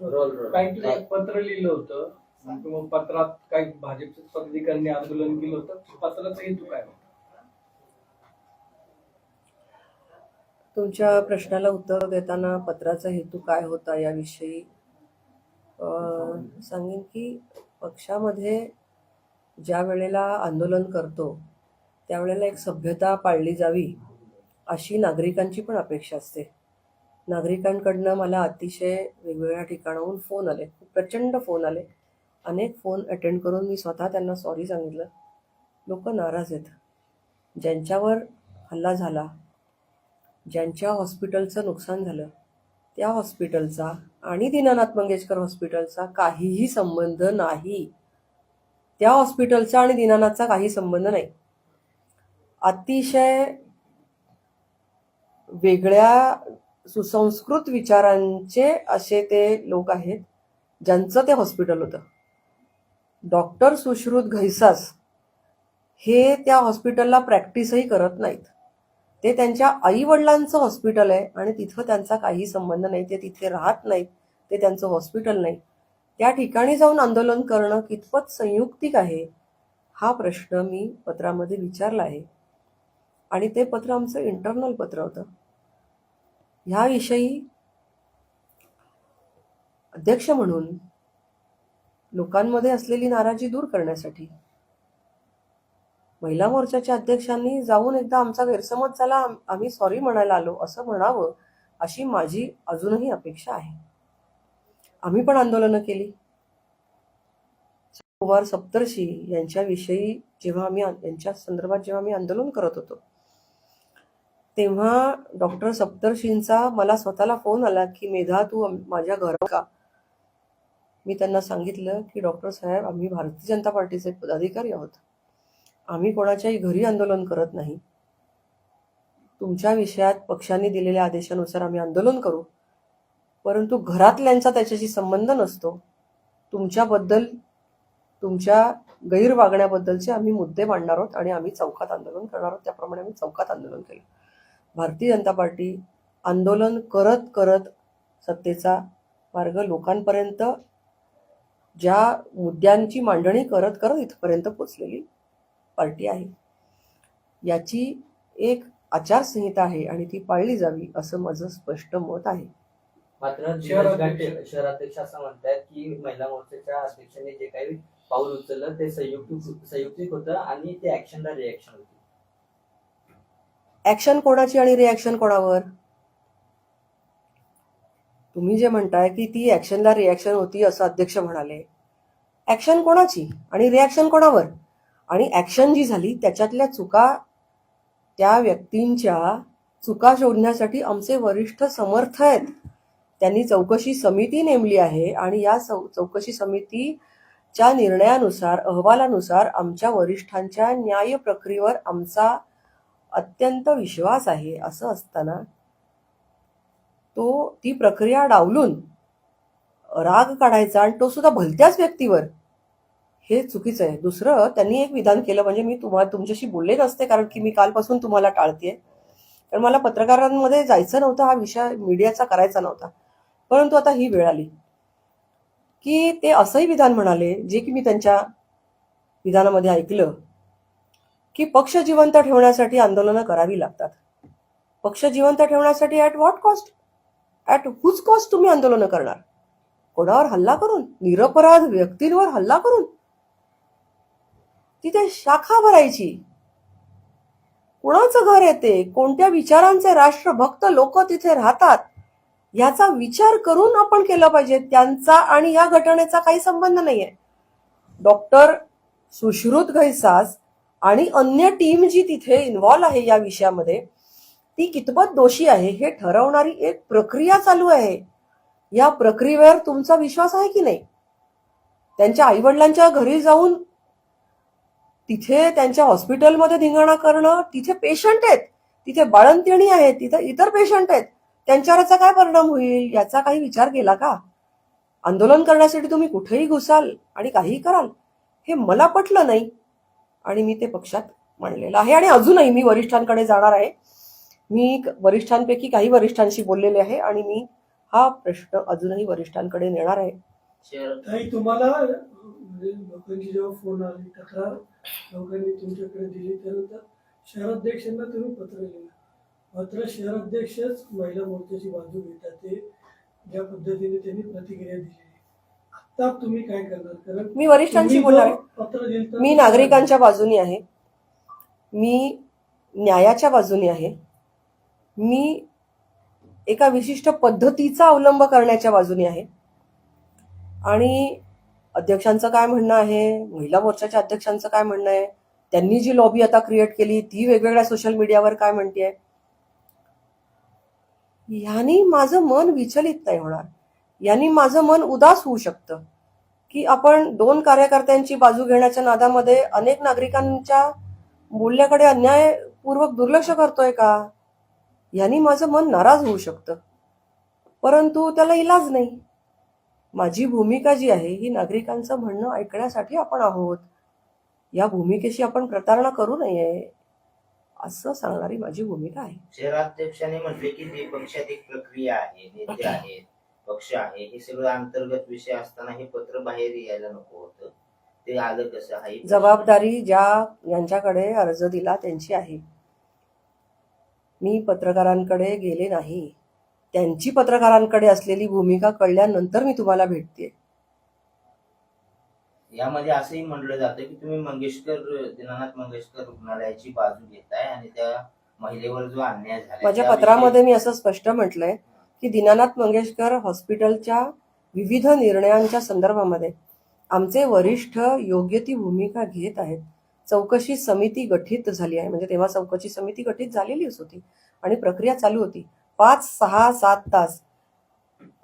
Role role बँकेला एक पत्र लिहिलं होतं. किंवा पत्रात काही भाजपच्या पदाधिकाऱ्यांनी आंदोलन केलं होतं. पत्राचा हेतू काय होता? तुमच्या प्रश्नाला उत्तर देताना पत्राचा हेतू काय होता याविषयी सांगेन की पक्षामध्ये ज्या वेळेला आंदोलन करतो त्यावेळेला एक सभ्यता पाळली जावी अशी नागरिकांची पण अपेक्षा असते. नागरिकांकडनं मला अतिशय वेगवेगळ्या ठिकाणाहून फोन आले. खूप प्रचंड फोन आले. अनेक फोन अटेंड करून मी स्वतः त्यांना सॉरी सांगितलं. लोक नाराज आहेत. ज्यांच्यावर हल्ला झाला ज्यांच्या हॉस्पिटलचं नुकसान झालं त्या हॉस्पिटलचा आणि दीनानाथ मंगेशकर हॉस्पिटलचा काहीही संबंध नाही. त्या हॉस्पिटलचा आणि दीनानाथचा काही संबंध नाही. अतिशय वेगळ्या सुसंस्कृत विचारांचे असे ते लोक आहेत ज्यांचं ते हॉस्पिटल होतं. डॉक्टर सुश्रुत घैसास हे त्या हॉस्पिटलला प्रॅक्टिसही करत नाहीत. ते त्यांच्या आईवडिलांचं हॉस्पिटल आहे आणि तिथं त्यांचा काही संबंध नाही. ते तिथे राहत नाहीत ते त्यांचं हॉस्पिटल नाही. त्या ठिकाणी जाऊन आंदोलन करणं कितपत संयुक्तिक आहे हा प्रश्न मी पत्रामध्ये विचारला आहे. आणि ते पत्र आमचं इंटरनल पत्र होतं. ह्याविषयी अध्यक्ष म्हणून लोकांमध्ये असलेली नाराजी दूर करण्यासाठी महिला मोर्चाच्या अध्यक्षांनी जाऊन एकदा आमचा गैरसमज झाला आम्ही सॉरी म्हणायला आलो असं म्हणावं अशी माझी अजूनही अपेक्षा आहे. आम्ही पण आंदोलनं केली. कुमार सप्तर्षी यांच्याविषयी जेव्हा आम्ही यांच्या संदर्भात जेव्हा आम्ही आंदोलन करत होतो तेव्हा डॉक्टर सप्तर्षींचा मला स्वतःला फोन आला की मेधा तू माझ्या घरात का? मी त्यांना सांगितलं की डॉक्टर साहेब आम्ही भारतीय जनता पार्टीचे पदाधिकारी आहोत. आम्ही कोणाच्याही घरी आंदोलन करत नाही. तुमच्या विषयात पक्षाने दिलेल्या आदेशानुसार आम्ही आंदोलन करू. परंतु घरातल्यांचा त्याच्याशी संबंध नसतो. तुमच्याबद्दल तुमच्या गैरवागण्याबद्दलचे आम्ही मुद्दे मांडणार आहोत आणि आम्ही चौकात आंदोलन करणार आहोत. त्याप्रमाणे आम्ही चौकात आंदोलन केलं. भारतीय जनता पार्टी आंदोलन करत करत सत्तेचा मार्ग लोकांपर्यंत ज्या मुद्द्यांची मांडणी करत करत इथपर्यंत पोचलेली पार्टी आहे याची एक आचारसंहिता आहे आणि ती पाळली जावी असं माझं स्पष्ट मत आहे मात्र दिनेश शहराध्यक्ष. असं म्हणतात की महिला मोर्चाच्या अध्यक्षांनी जे काही पाऊल उचललं ते संयुक्तिक संयुक्तिक होतं आणि ते ऍक्शनला रिॲक्शन होती ऍक्शन कोणाची आणि रिॲक्शन कोणावर? तुम्ही जे म्हणताय की ती ऍक्शनला रिॲक्शन होती असं अध्यक्ष म्हणाले. ऍक्शन कोणाची आणि रिॲक्शन कोणावर? आणि ऍक्शन जी झाली त्याच्यातल्या चुका त्या व्यक्तींच्या चुका शोधण्यासाठी आमचे वरिष्ठ समर्थ आहेत. त्यांनी चौकशी समिती नेमली आहे आणि या चौ चौकशी समितीच्या निर्णयानुसार अहवालानुसार आमच्या वरिष्ठांच्या न्याय प्रक्रियेवर आमचा अत्यंत विश्वास आहे असं असताना तो ती प्रक्रिया डावलून राग काढायचा आणि तो सुद्धा भलत्याच व्यक्तीवर. हे चुकीचं आहे. दुसरं त्यांनी एक विधान केलं म्हणजे मी तुम्हाला तुमच्याशी बोलले नसते कारण की मी कालपासून तुम्हाला टाळते कारण मला पत्रकारांमध्ये जायचं नव्हतं हा विषय मीडियाचा करायचा नव्हता. परंतु आता ही वेळ आली की ते असंही विधान म्हणाले जे की मी त्यांच्या विधानामध्ये ऐकलं. की पक्ष जिवंत ठेवण्यासाठी आंदोलनं करावी लागतात. पक्ष जिवंत ठेवण्यासाठी at what cost at whose cost तुम्ही आंदोलनं करणार? कोणावर हल्ला करून? निरपराध व्यक्तींवर हल्ला करून? तिथे शाखा भरायची. कुणाचं घर येते कोणत्या विचारांचे राष्ट्रभक्त लोक तिथे राहतात? याचा विचार करून आपण केलं पाहिजे. त्यांचा आणि या घटनेचा काही संबंध नाहीये. डॉक्टर सुश्रुत घैसास आणि अन्य टीम जी तिथे इन्व्हॉल्व आहे या विषयामध्ये ती कितपत दोषी आहे हे ठरवणारी एक प्रक्रिया चालू आहे. या प्रक्रियेवर तुमचा विश्वास आहे की नाही? त्यांच्या आईवडिलांच्या घरी जाऊन तिथे त्यांच्या हॉस्पिटलमध्ये धिंगाणा करणं तिथे पेशंट आहेत तिथे बाळंतिणी आहेत तिथे इतर पेशंट आहेत त्यांच्यावर याचा काय परिणाम होईल याचा काही विचार केला का? आंदोलन करण्यासाठी तुम्ही कुठेही घुसाल आणि काहीही कराल हे मला पटलं नाही. आणि मी ते पक्षात मांडलेलं आहे. आणि अजूनही मी वरिष्ठांकडे जाणार आहे. मी क- वरिष्ठांपैकी काही वरिष्ठांशी बोललेले आहे आणि मी हा प्रश्न अजूनही वरिष्ठांकडे नेणार आहे. ताई तुम्हाला म्हणजे लोकांची जेव्हा फोन आली तक्रार लोकांनी तुमच्याकडे दिली त्यानंतर शहराध्यक्षांना तुम्ही पत्र लिहिलं. मात्र शहराध्यक्षच महिला मोर्चाची बाजू घेतात ते. ज्या पद्धतीने त्यांनी प्रतिक्रिया दिली. आता तुम्ही काय करणार कारण मी वरिष्ठांशी तुम्ही बोलणार जो आहे. पत्र दिलं मी नागरिकांच्या बाजूनी आहे. मी न्यायाच्या बाजूनी आहे. मी एका विशिष्ट पद्धतीचा अवलंब करण्याच्या बाजूनी आहे. आणि अध्यक्षांचं काय म्हणणं आहे? महिला मोर्चाच्या अध्यक्षांचं काय म्हणणं आहे? त्यांनी जी लॉबी आता क्रिएट केली ती वेगवेगळ्या सोशल मीडियावर काय म्हणते ह्यानी माझं मन विचलित नाही होणार. यांनी माझं मन उदास होऊ शकतं. की आपण दोन कार्यकर्त्यांची बाजू घेण्याच्या नादामध्ये अनेक नागरिकांच्या मूल्याकडे अन्यायपूर्वक दुर्लक्ष करतोय का? यांनी माझं मन नाराज होऊ शकतं. परंतु त्याला इलाज नाही. माझी भूमिका जी आहे ही नागरिकांचं म्हणणं ऐकण्यासाठी आपण आहोत. या भूमिकेशी आपण प्रतारणा करू नये असं सांगणारी माझी भूमिका आहे. शहराध्यक्षांनी म्हटले की ते पक्षात एक प्रक्रिया आहे नेते आहेत पक्ष आहे. हे सगळं अंतर्गत विषय असताना हे पत्र बाहेर यायला नको होतं. ते आलं कसं? आहे जबाबदारी ज्या यांच्याकडे अर्ज दिला त्यांची आहे. मी पत्रकारांकडे गेले नाही. त्यांची पत्रकारांकडे असलेली भूमिका कळल्यानंतर मी तुम्हाला भेटते. यामध्ये असंही म्हटलं जातं की तुम्ही मंगेशकर दीनानाथ मंगेशकर रुग्णालयाची बाजू घेताय आणि त्या महिलेवर जो अन्याय झाला माझ्या पत्रामध्ये मी असं स्पष्ट म्हटलंय की दीनानाथ मंगेशकर हॉस्पिटलच्या विविध निर्णयांच्या संदर्भामध्ये आमचे वरिष्ठ योग्य ती भूमिका घेत आहेत. चौकशी समिती गठीत झाली आहे. म्हणजे तेव्हा चौकशी समिती गठीत झालेलीच होती आणि प्रक्रिया चालू होती. पाच सहा सात तास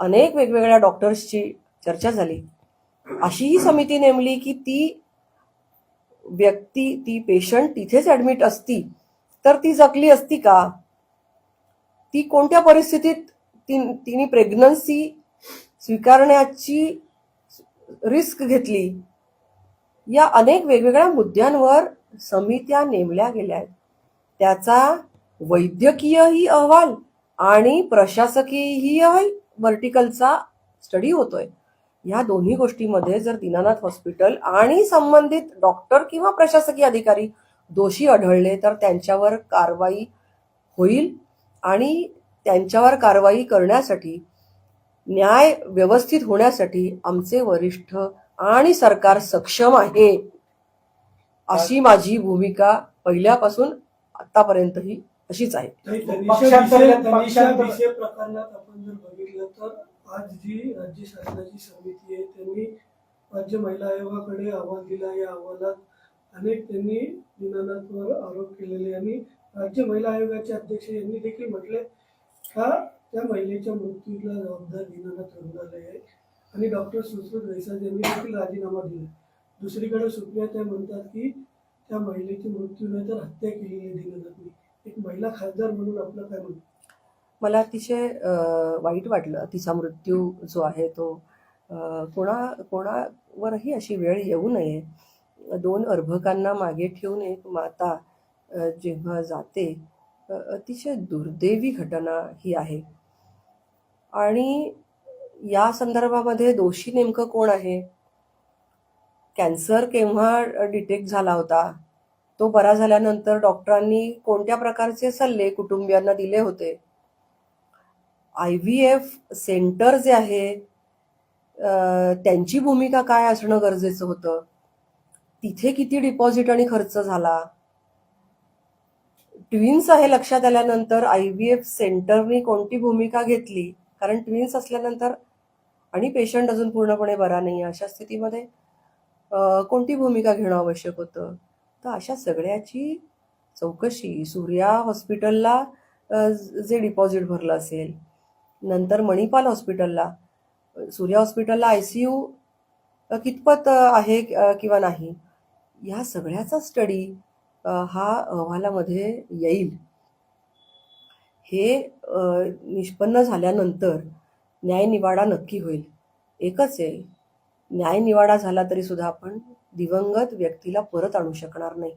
अनेक वेगवेगळ्या डॉक्टर्सची चर्चा झाली. अशी ही समिती नेमली की ती व्यक्ती ती पेशंट तिथेच ऍडमिट असती तर ती जगली असती का? ती कोणत्या परिस्थितीत ती तिने प्रेग्नन्सी स्वीकारण्याची रिस्क घेतली. या अनेक वेगवेगळ्या मुद्द्यांवर समित्या नेमल्या गेल्या आहेत. त्याचा वैद्यकीयही अहवाल आणि प्रशासकीय व्हर्टिकलचा स्टडी होतोय. या दोन्ही गोष्टीमध्ये जर दीनानाथ हॉस्पिटल आणि संबंधित डॉक्टर किंवा प्रशासकीय अधिकारी दोषी आढळले तर त्यांच्यावर कारवाई होईल. आणि त्यांच्यावर कारवाई करण्यासाठी न्याय व्यवस्थित होण्यासाठी आमचे वरिष्ठ आणि सरकार सक्षम आहे अशी माझी भूमिका पहिल्यापासून आतापर्यंतही अशीच आहे. प्रकरणात आपण जर बघितलं तर आज जी राज्य शासनाची समिती आहे त्यांनी राज्य महिला आयोगाकडे अहवाल दिला. या अहवालात अनेक त्यांनी दीनानाथवर आरोप केलेले. आणि राज्य महिला आयोगाचे अध्यक्ष यांनी देखील म्हटले का त्या महिलेच्या मृत्यूला जबाबदार घेणारा तरुणालय आहे. आणि डॉक्टर सुश्रुत वैसाज यांनी देखील राजीनामा दिला. दुसरीकडे सुप्रिया त्या म्हणतात की त्या महिलेची मृत्यू नाही तर हत्या केलेली आहे दीनानाथनी एक महिला खासदार म्हणून आपलं काय म्हणतो मला अतिशय वाईट वाटलं. तिचा मृत्यू जो आहे तो कोणा कोणावरही अशी वेळ येऊ नये. दोन अर्भकांना मागे ठेवून एक माता जेव्हा जाते अतिशय दुर्दैवी घटना ही आहे. आणि या संदर्भामध्ये दोषी नेमकं कोण आहे? कॅन्सर केव्हा डिटेक्ट झाला होता? तो बरा झाल्यानंतर डॉक्टरांनी कोणत्या प्रकारचे सल्ले कुटुंबियांना दिले होते? आय व्ही एफ सेंटर जे आहे त्यांची भूमिका काय असणं गरजेचं होतं? तिथे किती डिपॉझिट आणि खर्च झाला? ट्विन्स आहे लक्षात आल्यानंतर आय व्ही एफ सेंटरनी कोणती भूमिका घेतली? कारण ट्विन्स असल्यानंतर आणि पेशंट अजून पूर्णपणे बरा नाही आहे अशा स्थितीमध्ये कोणती भूमिका घेणं आवश्यक होतं? तर अशा सगळ्याची चौकशी. सूर्या हॉस्पिटलला जे डिपॉझिट भरलं असेल. नंतर मणिपाल हॉस्पिटलला. सूर्या हॉस्पिटलला आय सी यू कितपत आहे किंवा नाही? ह्या सगळ्याचा स्टडी हा अहवालामध्ये येईल. हे निष्पन्न झाल्यानंतर न्यायनिवाडा नक्की होईल. एकच आहे न्यायनिवाडा झाला तरी सुद्धा आपण दिवंगत व्यक्तीला परत आणू शकणार नाही.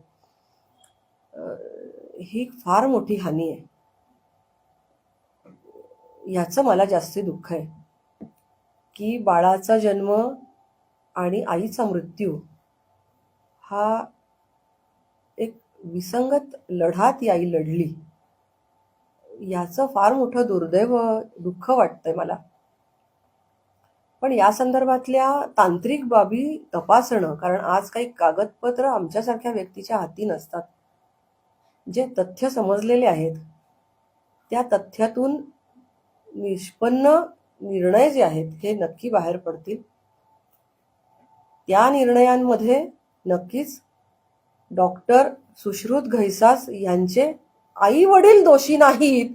ही फार मोठी हानी आहे. याचं मला जास्ती दुःख आहे की बाळाचा जन्म आणि आईचा मृत्यू हा एक विसंगत लढात याई लढली. याचं फार मोठं दुर्दैव दुःख वाटतंय मला. पण या संदर्भातल्या तांत्रिक बाबी तपासणं कारण आज काही कागदपत्र आमच्यासारख्या व्यक्तीच्या हाती नसतात. जे तथ्य समजलेले आहेत त्या तथ्यातून निष्पन्न निर्णय जे आहेत हे नक्की बाहेर पडतील. त्या निर्णयांमध्ये नक्कीच डॉक्टर सुश्रुत घैसास यांचे आई वडील दोषी नाहीत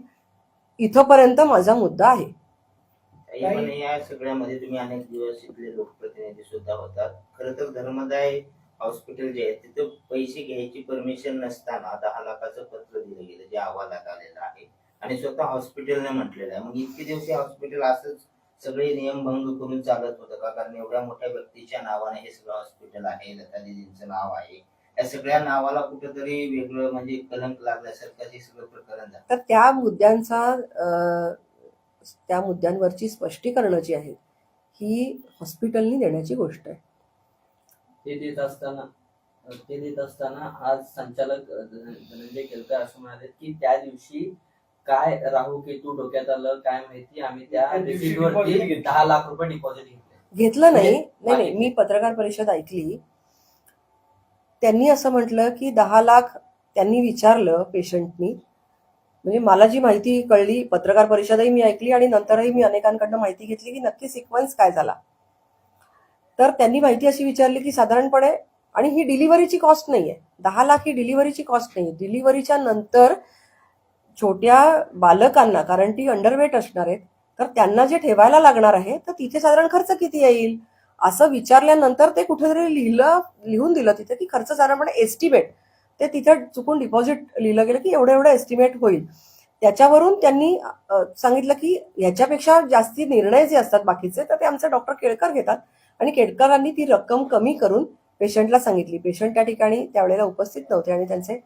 इथपर्यंत माझा मुद्दा आहे. ताई, या सगळ्यामध्ये तुम्ही अनेक दिवस इथले लोकप्रतिनिधी सुद्धा होतात. खर तर धर्मदाय हॉस्पिटल जे आहे तिथे पैसे घ्यायची परमिशन नसताना दहा लाखाचं पत्र दिलं गेलं जे अहवालात आलेलं आहे. आणि स्वतः हॉस्पिटलने म्हटलेलं आहे. मग इतके दिवस हे हॉस्पिटल असंच सगळे नियम भंग करून चालत होतं का? कारण एवढ्या मोठ्या व्यक्तीच्या नावाने हे सगळं हॉस्पिटल आहे लता दिदींचं नाव आहे. या सगळ्या नावाला कुठेतरी वेगळं म्हणजे कलंक लागल्यासारखं हे सगळं प्रकरण झालं. तर त्या मुद्द्यांचा त्या मुद्द्यांवरची स्पष्टीकरणं जी आहेत ही हॉस्पिटलनी देण्याची गोष्ट आहे. ते देत असताना ते देत असताना आज संचालक धनंजय केलकर असं म्हणाले की त्या दिवशी काय राहू केतू डोक्यात आलं काय माहिती आम्ही त्या त्या दिवशी receipt deposit वरती घेतलं. दहा लाख रुपये डिपॉझिट घेतले. घेतलं नाही. नाही नाही. मी पत्रकार परिषद ऐकली. त्यांनी असं म्हटलं की दहा लाख त्यांनी विचारलं पेशंटनी. म्हणजे मला जी माहिती कळली पत्रकार परिषदही मी ऐकली आणि नंतरही मी अनेकांकडनं माहिती घेतली की नक्की सिक्वन्स काय झाला. तर त्यांनी माहिती अशी विचारली की साधारणपणे आणि ही डिलिव्हरीची कॉस्ट नाही आहे दहा लाख ही डिलिव्हरीची कॉस्ट नाही आहे डिलिव्हरीच्या नंतर छोट्या बालकांना कारण ती अंडरवेट असणार आहेत तर त्यांना जे ठेवायला लागणार आहे तर तिथे साधारण खर्च किती येईल? असं विचारल्यानंतर ते कुठेतरी लिहिलं लिहून दिलं तिथे की खर्च साधारणपणे एस्टिमेट ते तिथं चुकून डिपॉझिट लिहिलं गेलं की एवढं एवढं एस्टिमेट होईल. त्याच्यावरून त्यांनी सांगितलं की ह्याच्यापेक्षा जास्ती निर्णय जे असतात बाकीचे तर ते आमचे डॉक्टर केळकर घेतात. आणि केळकरांनी ती रक्कम कमी करून पेशंटला सांगितली. पेशंट त्या ठिकाणी त्यावेळेला उपस्थित नव्हते आणि त्यांचे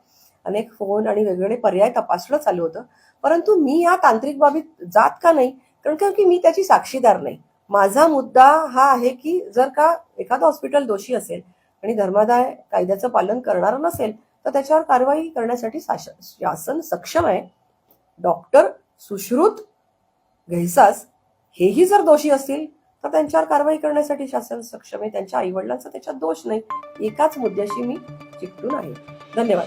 अनेक फोन आणि वेगवेगळे पर्याय तपासणं चालू होतं. परंतु मी या तांत्रिक बाबीत जात का नाही? कारण का की मी त्याची साक्षीदार नाही. माझा मुद्दा हा आहे की जर का एखादं हॉस्पिटल दोषी असेल आणि धर्मादाय कायद्याचं पालन करणारं नसेल तर त्याच्यावर कारवाई करण्यासाठी शासन शासन सक्षम आहे. डॉक्टर सुश्रुत घैसास हेही जर दोषी असतील तर त्यांच्यावर कारवाई करण्यासाठी शासन सक्षम आहे. त्यांच्या आईवडिलांचा त्याच्यात दोष नाही. एकाच मुद्द्याशी मी चिकटून आहे. धन्यवाद.